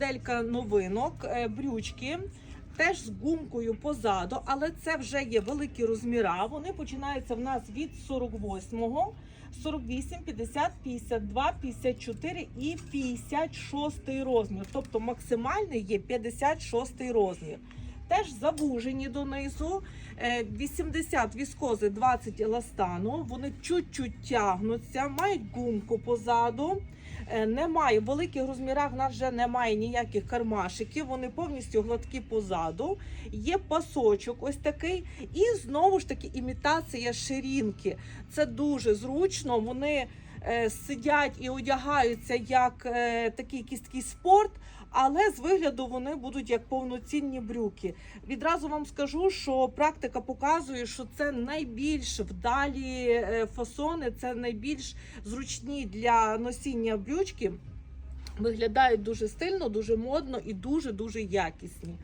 моделька новинок, е, брючки. Теж з гумкою позаду, але це вже є великі розміра. Вони починаються в нас від 48-го, 48, 50, 52, 54 і 56 розмір. Тобто максимальний є 56 розмір. Теж завужені донизу. Е, 80 віскози, 20 еластану. Вони чуть-чуть тягнуться, мають гумку позаду. Е, Немає в великих розмірах. в нас вже немає ніяких кармашиків. Вони повністю гладкі позаду. Є пасочок, ось такий, і знову ж таки імітація ширинки. Це дуже зручно. Вони е, сидять і одягаються як е, такий якийсь такий спорт. Але з вигляду вони будуть як повноцінні брюки. Відразу вам скажу, що практика показує, що це найбільш вдалі е, фасони, це найбільш зручні для носіння брючки. Виглядають дуже стильно, дуже модно і дуже дуже якісні.